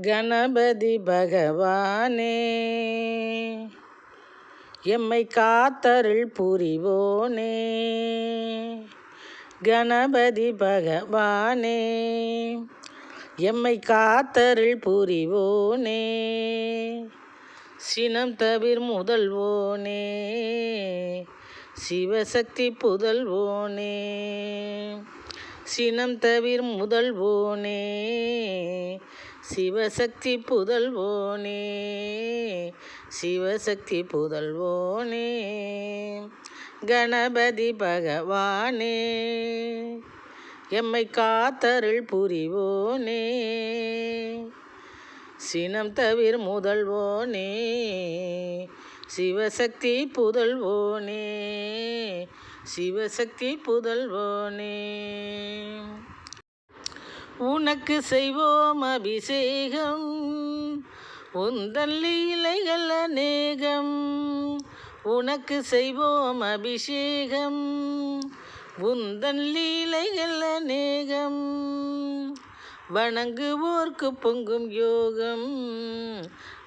கணபதி பகவானே. எம்மை காத்தருள் புரிவோனே. கணபதி பகவானே. எம்மை காத்தருள் புரிவோனே. சினம் தவிர் முதல்வோனே. சிவசக்தி புதல்வோனே. சினம் தவிர் முதல்வோனே. சிவசக்தி புதல்வோனே சிவசக்தி புதல்வோனே கணபதி பகவானே எம்மை காத்தருள் புரிவோனே சினம் தவிர் முதல்வோனே சிவசக்தி புதல்வோனே சிவசக்தி புதல்வோனே. உனக்கு செய்வோம் அபிஷேகம். உந்தள்ளி இலைகள் அநேகம். உனக்கு செய்வோம் அபிஷேகம். உந்தன் லீலைகள் அநேகம். வணங்குவோர்க்கு பொங்கும் யோகம்.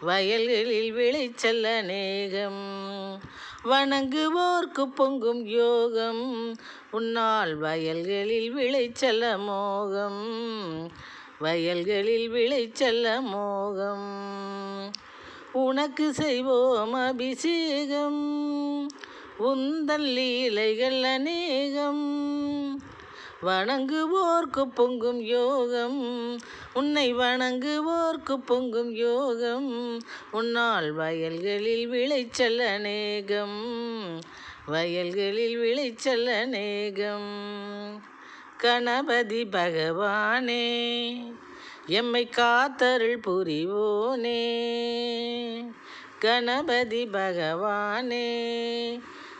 வயல்களில் விளைச்சல் அநேகம். வணங்குவோர்க்கு பொங்கும் யோகம். உன்னால் வயல்களில் விளைச்சல் மோகம் வயல்களில் விளைச்சல் மோகம் உனக்கு செய்வோம் அபிஷேகம். உந்தல் லீலைகள் அநேகம். வணங்குவோர்க்கு பொங்கும் யோகம். உன்னை வணங்குவோர்க்கு பொங்கும் யோகம். உன்னால் வயல்களில் விளைச்சல் அநேகம். வயல்களில் விளைச்சல் அநேகம். கணபதி பகவானே எம்மை காத்தருள் புரிவோனே. கணபதி பகவானே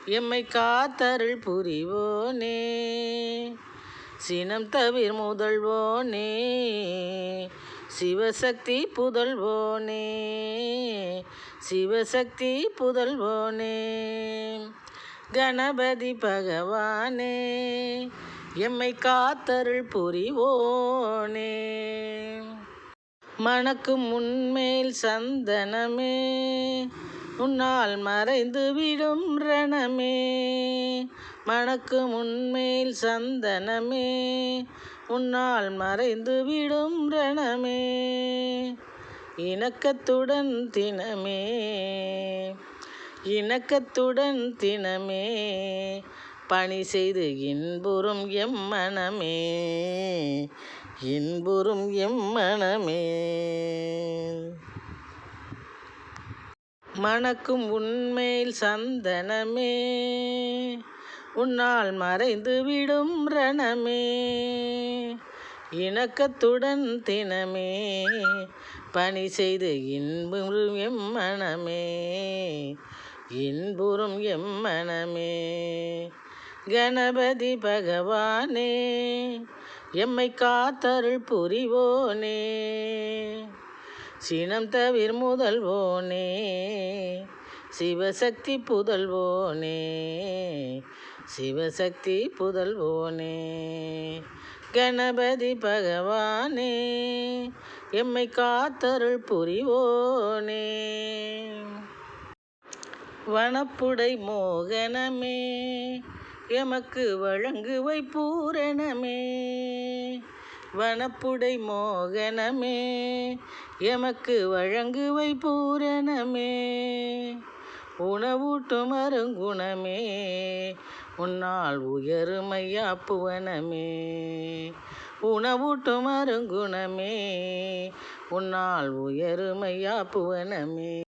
எம்மை காத்தருள் புரிவோனே. சினம் தவிர் முதல்வோனே சிவசக்தி புதல்வோனே சிவசக்தி புதல்வோனே கணபதி பகவானே எம்மை காத்தருள் புரிவோனே. மணக்கும் முன்மேல் சந்தனமே. உன்னால் மறைந்து விடும் ரணமே. மணக்கு முன்மேல் சந்தனமே. உன்னால் மறைந்து விடும் ரணமே. இணக்கத்துடன் தினமே. இணக்கத்துடன் தினமே. பணி செய்து இன்புறும் எம்மனமே இன்புறும் எம்மனமே மணக்கும் உண்மையில் சந்தனமே. உன்னால் மறைந்து விடும் ரணமே. இணக்கத்துடன் தினமே. பணி செய்து இன்புறும் எம்மனமே இன்புறும் எம்மனமே கணபதி பகவானே. எம்மை காத்தருள் புரிவோனே. சினம் தவிர் முதல்வோனே. சிவசக்தி புதல்வோனே. சிவசக்தி புதல்வோனே. கணபதி பகவானே எம்மை காத்தருள் புரிவோனே. வனப்புடை மோகனமே எமக்கு வழங்குவை பூரணமே. வனப்புடை மோகனமே. எமக்கு வழங்குவை பூரணமே. உணவூட்டும் அருங்குணமே. உன்னால் உயருமையா புவனமே. உணவூட்டும் அருங்குணமே. உன்னால் உயருமையா புவனமே.